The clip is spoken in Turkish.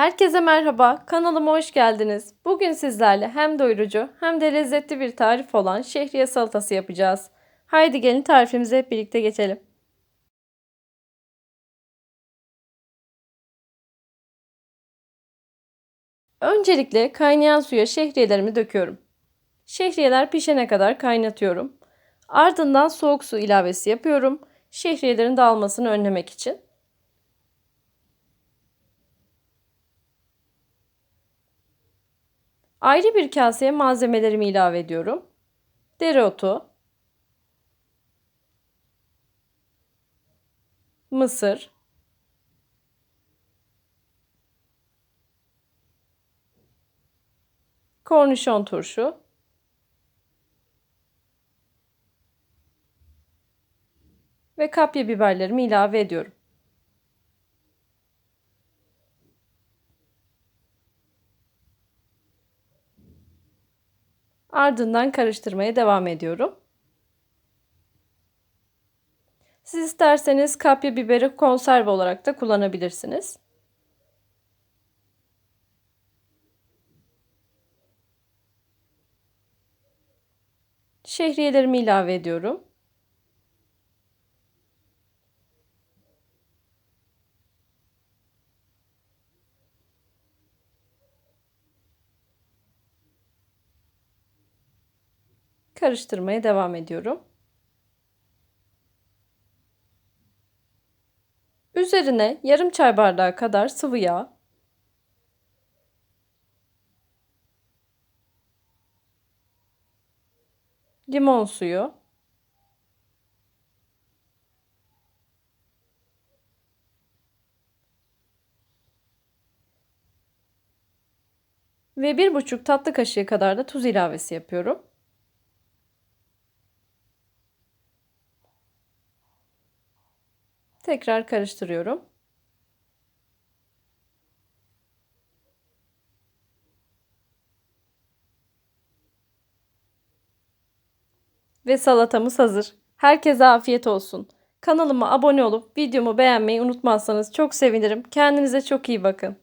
Herkese merhaba, kanalıma hoş geldiniz. Bugün sizlerle hem doyurucu hem de lezzetli bir tarif olan şehriye salatası yapacağız. Haydi gelin tarifimize hep birlikte geçelim. Öncelikle kaynayan suya şehriyelerimi döküyorum. Şehriyeler pişene kadar kaynatıyorum. Ardından soğuk su ilavesi yapıyorum. Şehriyelerin dağılmasını önlemek için. Ayrı bir kaseye malzemelerimi ilave ediyorum. Dereotu, mısır, kornişon turşu, ve kapya biberlerimi ilave ediyorum. Ardından karıştırmaya devam ediyorum. Siz isterseniz kapya biberi konserve olarak da kullanabilirsiniz. Şehriyelerimi ilave ediyorum. Karıştırmaya devam ediyorum. Üzerine yarım çay bardağı kadar sıvı yağ, limon suyu, ve bir buçuk tatlı kaşığı kadar da tuz ilavesi yapıyorum. Tekrar karıştırıyorum. Ve salatamız hazır. Herkese afiyet olsun. Kanalıma abone olup videomu beğenmeyi unutmazsanız çok sevinirim. Kendinize çok iyi bakın.